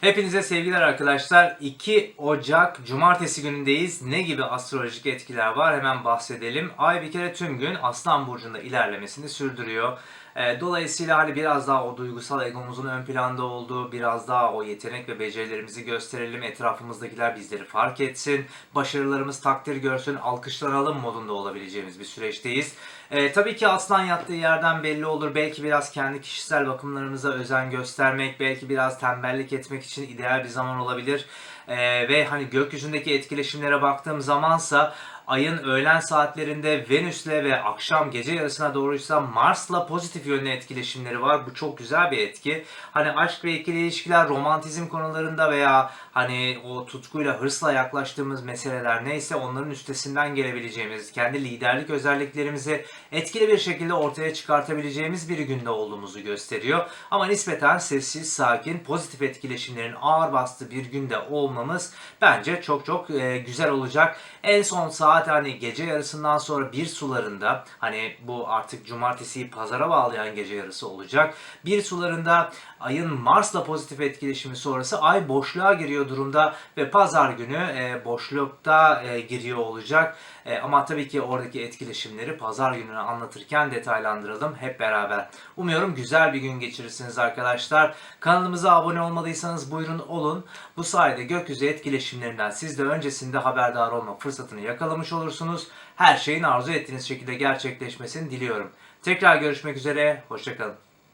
Hepinize sevgiler arkadaşlar. 2 Ocak Cumartesi günündeyiz. Ne gibi astrolojik etkiler var hemen bahsedelim. Ay bir kere tüm gün Aslan Burcu'nda ilerlemesini sürdürüyor. Ee, Dolayısıyla hani biraz daha o duygusal egomuzun ön planda olduğu, biraz daha o yetenek ve becerilerimizi gösterelim, etrafımızdakiler bizleri fark etsin, başarılarımız takdir görsün, alkışlanalım modunda olabileceğimiz bir süreçteyiz. Ee, tabii ki aslan yattığı yerden belli olur. Belki biraz kendi kişisel bakımlarımıza özen göstermek, belki biraz tembellik etmek için ideal bir zaman olabilir. Ee, ve hani gökyüzündeki etkileşimlere baktığım zamansa ayın öğlen saatlerinde Venüs'le ve akşam gece yarısına doğruysa Mars'la pozitif yönlü etkileşimleri var. Bu çok güzel bir etki. Hani aşk ve ikili ilişkiler, romantizm konularında veya hani o tutkuyla, hırsla yaklaştığımız meseleler neyse onların üstesinden gelebileceğimiz, kendi liderlik özelliklerimizi etkili bir şekilde ortaya çıkartabileceğimiz bir günde olduğumuzu gösteriyor. Ama nispeten sessiz, sakin, pozitif etkileşimlerin ağır bastığı bir günde olmamız bence çok çok e, güzel olacak. En son saat hani gece yarısından sonra bir sularında hani bu artık cumartesiyi pazara bağlayan gece yarısı olacak. Bir sularında ayın Mars'la pozitif etkileşimi sonrası ay boşluğa giriyor durumda ve pazar günü e, boşlukta e, giriyor olacak. E, ama tabii ki oradaki etkileşimleri pazar gününü anlatırken detaylandıralım hep beraber. Umuyorum güzel bir gün geçirirsiniz arkadaşlar. Kanalımıza abone olmadıysanız buyurun olun. Bu sayede gökyüzü etkileşimlerinden siz de öncesinde haberdar olma fırsatını yakalamış olursunuz. Her şeyin arzu ettiğiniz şekilde gerçekleşmesini diliyorum. Tekrar görüşmek üzere, hoşçakalın.